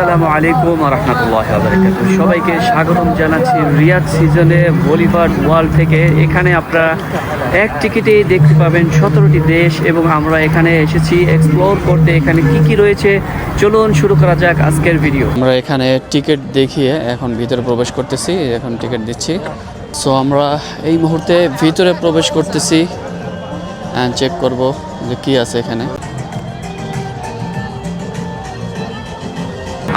আসসালামু আলাইকুম রহমতুল্লাহ সবাইকে স্বাগতম জানাচ্ছি রিয়াদ সিজনে বলিভার ওয়ার্ল্ড থেকে। এখানে আপনারা এক টিকিটেই দেখতে পাবেন সতেরোটি দেশ এবং আমরা এখানে এসেছি এক্সপ্লোর করতে। এখানে কি কি রয়েছে? চলুন শুরু করা যাক আজকের ভিডিও আমরা এখানে টিকিট দেখিয়ে এখন ভিতরে প্রবেশ করতেছি। এখন টিকিট দিচ্ছি। সো আমরা এই মুহূর্তে ভিতরে প্রবেশ করতেছি। চেক করব যে কি আছে এখানে।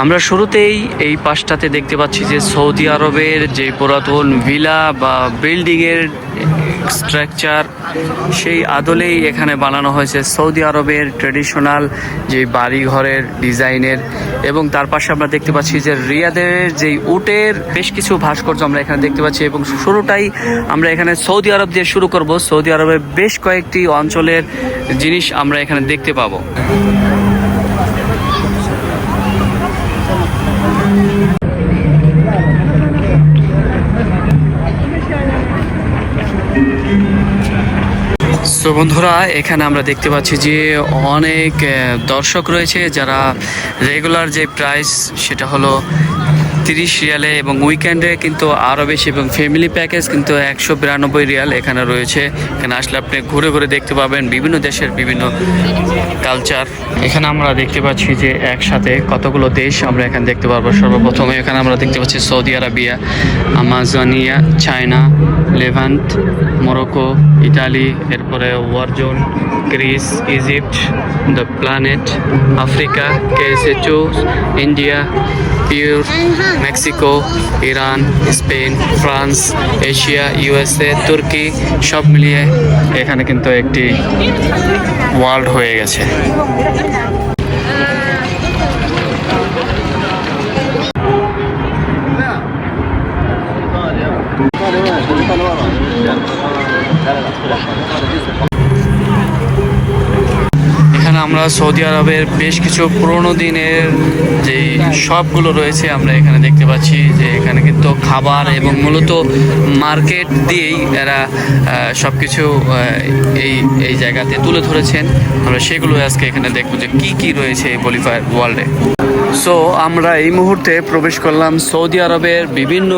আমরা শুরুতেই এই পাশটাতে দেখতে পাচ্ছি যে সৌদি আরবের যে পুরাতন ভিলা বা বিল্ডিংয়ের স্ট্রাকচার, সেই আদলেই এখানে বানানো হয়েছে সৌদি আরবের ট্রেডিশনাল যে বাড়ি ঘরের ডিজাইনের। এবং তার পাশে আমরা দেখতে পাচ্ছি যে রিয়াদের যে উটের বেশ কিছু ভাস্কর্য আমরা এখানে দেখতে পাচ্ছি। এবং শুরুটাই আমরা এখানে সৌদি আরব দিয়ে শুরু করব। সৌদি আরবের বেশ কয়েকটি অঞ্চলের জিনিস আমরা এখানে দেখতে পাবো। তো বন্ধুরা, এখানে আমরা দেখতে পাচ্ছি যে অনেক দর্শক রয়েছে যারা রেগুলার যে প্রাইস সেটা হলো তিরিশ রিয়ালে এবং উইকেন্ডে কিন্তু আরও বেশি এবং ফ্যামিলি প্যাকেজ কিন্তু একশো বিরানব্বই রিয়াল এখানে রয়েছে। এখানে আসলে আপনি ঘুরে ঘুরে দেখতে পাবেন বিভিন্ন দেশের বিভিন্ন কালচার এখানে আমরা দেখতে পাচ্ছি যে একসাথে কতগুলো দেশ আমরা এখানে দেখতে পারব। সর্বপ্রথমে এখানে আমরা দেখতে পাচ্ছি Saudi Arabia, Amazonia, China Levant Morocco Italy এরপরে warzone Greece Egypt the planet Africa কেসেচু India pure Mexico Iran Spain France Asia USA তুর্কি সব মিলিয়ে এখানে কিন্তু একটি ওয়ার্ল্ড হয়ে গেছে। সৌদি আরবের বেশ কিছু পুরনো দিনের যে শপগুলো রয়েছে, আমরা এখানে দেখতে পাচ্ছি যে এখানে কিন্তু খাবার এবং মূলত মার্কেট দিয়েই এরা সব কিছু এই এই জায়গাতে তুলে ধরেছেন। আমরা সেগুলো আজকে এখানে দেখব যে কী কী রয়েছে এই বলিফায়ার ওয়ার্ল্ডে। সো আমরা এই মুহূর্তে প্রবেশ করলাম সৌদি আরবের বিভিন্ন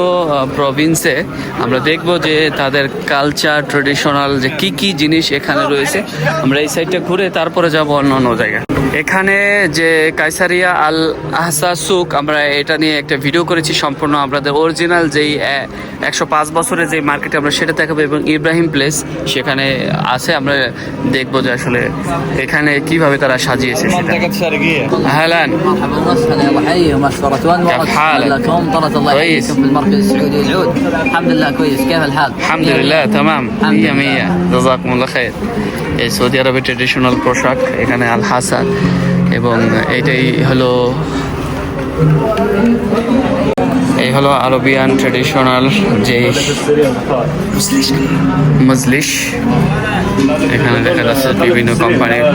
প্রভিন্সে আমরা দেখব যে তাদের কালচার ট্রেডিশনাল যে কি কি জিনিস এখানে রয়েছে। আমরা এই সাইডটা ঘুরে তারপরে যাব অন্য অন্য জায়গায়। এখানে যে কাইসারিয়া আল আহসা সুক আমরা এটা নিয়ে একটা ভিডিও করেছি সম্পূর্ণ আমাদের অরিজিনাল যেই একশো পাঁচ বছরের যে মার্কেট আমরা সেটা দেখাবো এবং ইব্রাহিম প্লেস সেখানে আছে আমরা দেখবো যে আসলে এখানে কিভাবে তারা সাজিয়েছে সেটা হ্যাঁ مرحبا وسهلا يا ابو حي ومشكورة كيف ونورت حالك؟ لكم طرت الله كويس. يحييكم في المركز السعودي العود الحمد لله كويس كيف الحال؟ الحمد لله تمام الحمد মিয়া لله। মিয়া জাজাকুমুল্লাহ খাইর এই সৌদি আরবের ট্রেডিশনাল পোশাক এখানে আল হাসা এবং এইটাই হলো এই হলো আরবিয়ান ট্রেডিশনাল যে মজলিস এখানে দেখা যাচ্ছে বিভিন্ন কোম্পানির।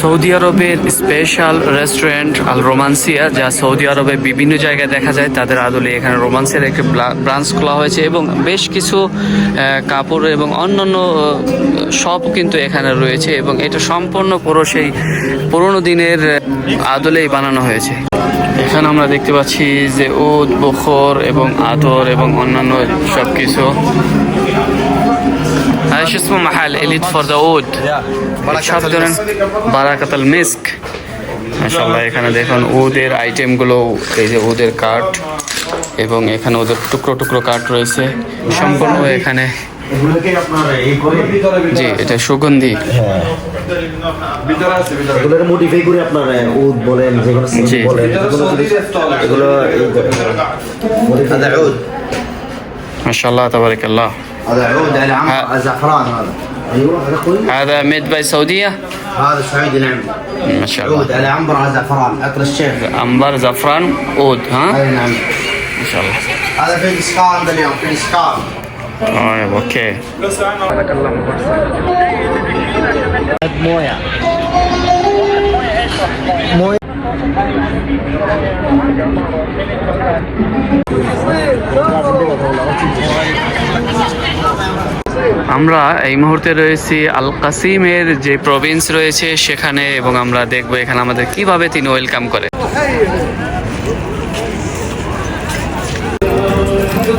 সৌদি আরবের স্পেশাল রেস্টুরেন্ট আল রোমান্সিয়া যা সৌদি আরবে বিভিন্ন জায়গায় দেখা যায়, তাদের আদলে এখানে রোমান্সিয়ার একটি ব্রাঞ্চ খোলা হয়েছে এবং বেশ কিছু কাপড় এবং অন্যান্য সব কিন্তু এখানে রয়েছে এবং এটা সম্পূর্ণ পুরো সেই পুরোনো দিনের আদলেই বানানো হয়েছে। এখানে আমরা দেখতে পাচ্ছি যে উদ বখর এবং আদর এবং অন্যান্য সব কিছু شو اسمه محل إليت فور ذا وود সব ধরেন বারাকাতাল মিস্ক মাশাআল্লাহ এখানে দেখুন উদের আইটেমগুলো এই যে উদের কাঠ এবং এখানে ওদের টুকরো টুকরো কাঠ রয়েছে সম্পূর্ণ এখানে জি এটা সুগন্ধি এগুলোর মোটিফাই করে আপনার আহ, উদ বলেন যে কোনো জি। ما شاء الله تبارك الله. هذا عود على عمق الزعفران هذا. أيوه هذا هذا ميد باي سعودية؟ هذا سعودي نعم. ما شاء الله. عود على عنبر على زعفران عطر الشيخ. عنبر زعفران عود ها؟ أي نعم. ما شاء الله. هذا في الاسكار اليوم؟ في الاسكار طيب آه، أوكي. بارك الله مويه مويه আমরা এই মুহূর্তে রয়েছি আল কাসিমের যে প্রভিন্স রয়েছে সেখানে এবং আমরা দেখব এখানে আমাদের কীভাবে তিনি ওয়েলকাম করে।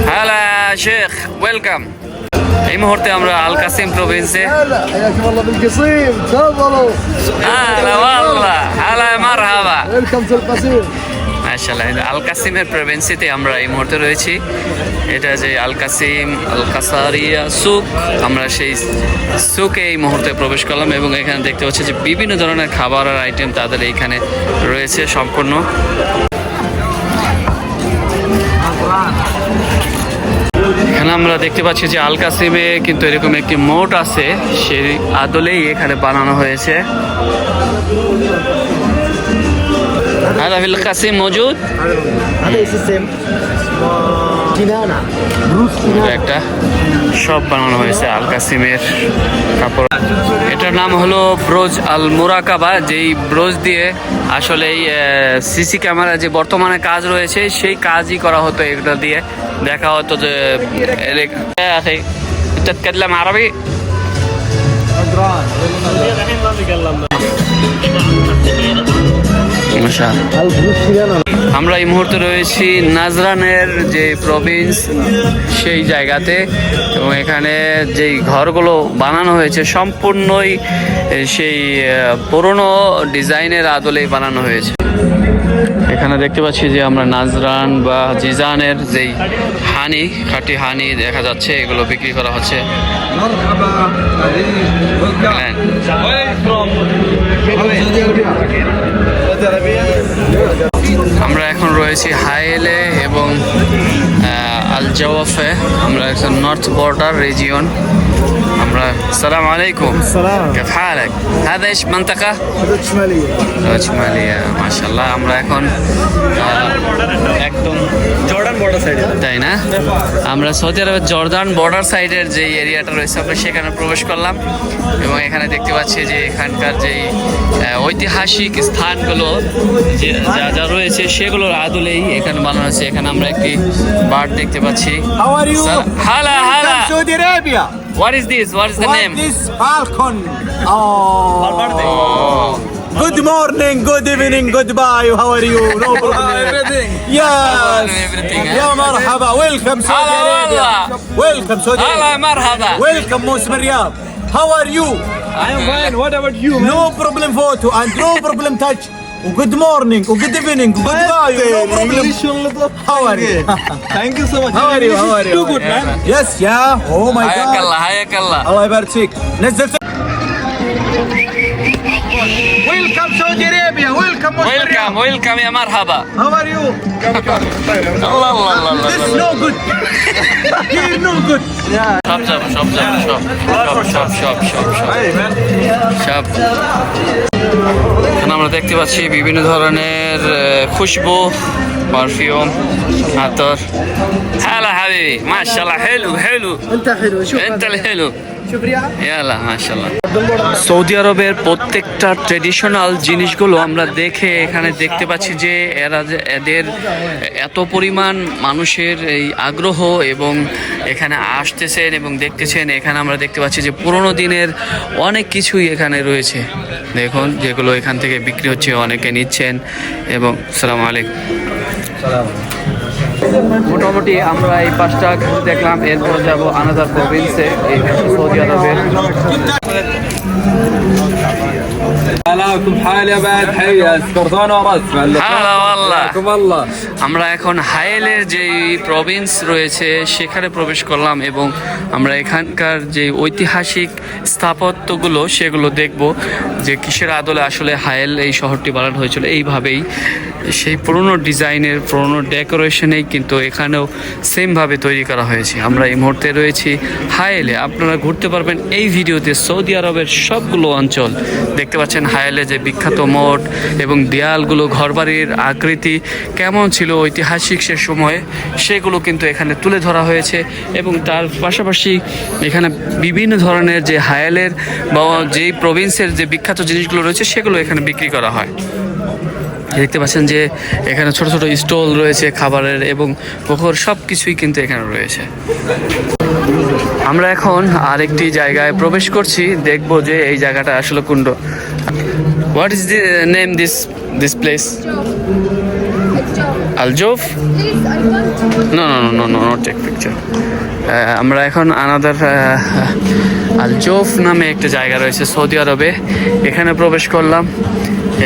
হ্যালো শেখ ওয়েলকাম এই মুহূর্তে আমরা আল কাসিম প্রভিন্সে আল কাসিমের প্রভিন্সিতে আমরা এই মুহূর্তে রয়েছি। এটা যে আল কাসিম আল কাসারিয়া সুক আমরা সেই সুকে এই মুহূর্তে প্রবেশ করলাম এবং এখানে দেখতে পাচ্ছি যে বিভিন্ন ধরনের খাবার আর আইটেম তাদের এইখানে রয়েছে সম্পূর্ণ। এখানে আমরা দেখতে পাচ্ছি যে আল কাসিমে কিন্তু এরকম একটি মোট আছে সেই আদলেই এখানে বানানো হয়েছে। কাসিম একটা সব বানানো হয়েছে আল কাসিমের কাপড়। এটার নাম হলো ব্রোজ আল মোরাকাবা, যেই ব্রোজ দিয়ে আসলে এই সিসি ক্যামেরা যে বর্তমানে কাজ রয়েছে, সেই কাজই করা হতো এগুলো দিয়ে। দেখা হতো যে কেটলাম আরবি। আমরা এই মুহূর্তে রয়েছি নাজরানের যে প্রভিন্স সেই জায়গাতে। এবং এখানে যেই ঘরগুলো বানানো হয়েছে সম্পূর্ণই সেই পুরনো ডিজাইনের আদলে বানানো হয়েছে। এখানে দেখতে পাচ্ছি যে আমরা নাজরান বা জিজানের যেই হানি খাটি হানি দেখা যাচ্ছে এগুলো বিক্রি করা হচ্ছে। হ্যাঁ আমরা এখন রয়েছি হাইলে এবং আল জাওয়াফে আমরা এখন নর্থ বর্ডার রিজিয়ন আমরা সালাম আলাইকুম السلام كيف حالك؟ هذا ايش منطقة؟ حدود شمالية রোজমালিয়া মাশাল্লাহ আমরা এখন আহ, একদম জর্ডান বর্ডার সাইডে তাই না আমরা সৌদি আরবের জর্দান বর্ডার সাইডের যে এরিয়াটা রয়েছে আমরা সেখানে প্রবেশ করলাম এবং এখানে দেখতে পাচ্ছি যে এখানকার যেই আহ, ঐতিহাসিক স্থানগুলো যে যা যা রয়েছে সেগুলোর আদলেই এখানে বানানো হয়েছে এখানে আমরা একটি বার্ড দেখতে পাচ্ছি How are you? হালা হালা From Saudi What is this? What is the what name? This falcon. Oh. oh. Good morning, good evening, goodbye. How are you? No problem. everything. Yes. everything. Eh? Marhaba. Welcome Saudi Arabia. Welcome Saudi Arabia. Marhaba. Welcome How are you? I am fine. What about you? Man? No problem photo and no problem touch. Oh, good morning, oh, good evening, goodbye. No problem. How are you? Thank you so much. How are you? How are you? Too good, man. Yes, yeah. Oh my God. Hayakalla, hayakalla. Allah ibarak. Let's just. Welcome Saudi Arabia. Welcome. Welcome, welcome, ya marhaba. How are you? Allah Allah Allah Allah. This no good. Here no good. Yeah. Shop, shop, ah, shop, shop, shop, shop, shop, shop, shop. Hey man. Shop. এখানে আমরা দেখতে পাচ্ছি বিভিন্ন ধরনের আহ, খুশবু perfume আতর هلا حبيبي ما شاء الله حلو حلو انت حلو شوف انت الحلو شوف رياض ইয়ালা মাশাল্লাহ Saudi আরবের প্রত্যেকটা ট্রেডিশনাল জিনিসগুলো আমরা দেখে এখানে দেখতে পাচ্ছি যে এরা যে এদের এত পরিমাণ মানুষের এই আগ্রহ এবং এখানে আসতেছেন এবং দেখতেছেন এখানে আমরা দেখতে পাচ্ছি যে পুরোনো দিনের অনেক কিছুই এখানে রয়েছে দেখুন যেগুলো এখান থেকে বিক্রি হচ্ছে অনেকে নিচ্ছেন এবং সালাম আলাইকুম। মোটামুটি আমরা এই পাঁচটা দেখলাম, এরপর যাব আনাদার প্রভিন্সে সৌদি আরবের। আমরা এখন হায়েলের যে প্রভিন্স রয়েছে সেখানে প্রবেশ করলাম এবং আমরা এখানকার যে ঐতিহাসিক স্থাপত্যগুলো সেগুলো দেখব যে কিসের আদলে আসলে হায়েল এই শহরটি বানানো হয়েছিল। এইভাবেই সেই পুরনো ডিজাইনের পুরনো ডেকোরেশনেই কিন্তু এখানেও সেমভাবে তৈরি করা হয়েছে। আমরা এই মুহূর্তে রয়েছি হায়েলে আপনারা ঘুরতে পারবেন এই ভিডিওতে সৌদি আরবের সবগুলো অঞ্চল। দেখতে পাচ্ছেন হায়েলে যে বিখ্যাত মঠ এবং দেয়ালগুলো, ঘরবাড়ির আকৃতি কেমন ছিল ঐতিহাসিক সে সময়ে, সেগুলো কিন্তু এখানে তুলে ধরা হয়েছে এবং তার পাশাপাশি এখানে বিভিন্ন ধরনের যে হায়েলের বা যেই প্রভিন্সের যে বিখ্যাত জিনিসগুলো রয়েছে, সেগুলো এখানে বিক্রি করা হয়। দেখতে পাচ্ছেন যে এখানে ছোট ছোট স্টল রয়েছে খাবারের এবং পুকুর সব কিছুই কিন্তু এখানে রয়েছে। আমরা এখন আরেকটি জায়গায় প্রবেশ করছি। দেখব যে এই জায়গাটা আসলে কুণ্ড what is the name this this place Al Jouf no no no no no picture আমরা এখন আনাদার আলজোফ নামে একটা জায়গা রয়েছে সৌদি আরবে। এখানে প্রবেশ করলাম।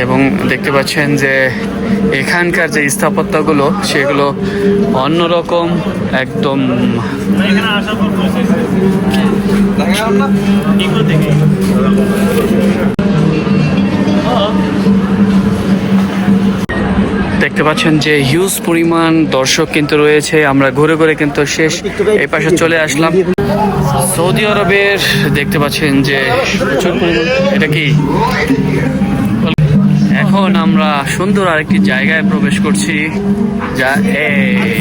এবং দেখতে পাচ্ছেন যে এখানকার যে স্থাপত্যগুলো, সেগুলো অন্যরকম, একদম দেখতে পাচ্ছেন যে হিউজ পরিমাণ দর্শক কিন্তু রয়েছে। আমরা ঘুরে ঘুরে কিন্তু শেষ এই পাশে চলে আসলাম। সৌদি আরবের দেখতে পাচ্ছেন যে প্রচুর পরিমাণ এটা কি? এখন আমরা সুন্দর আরেকটি জায়গায় প্রবেশ করছি যা এই।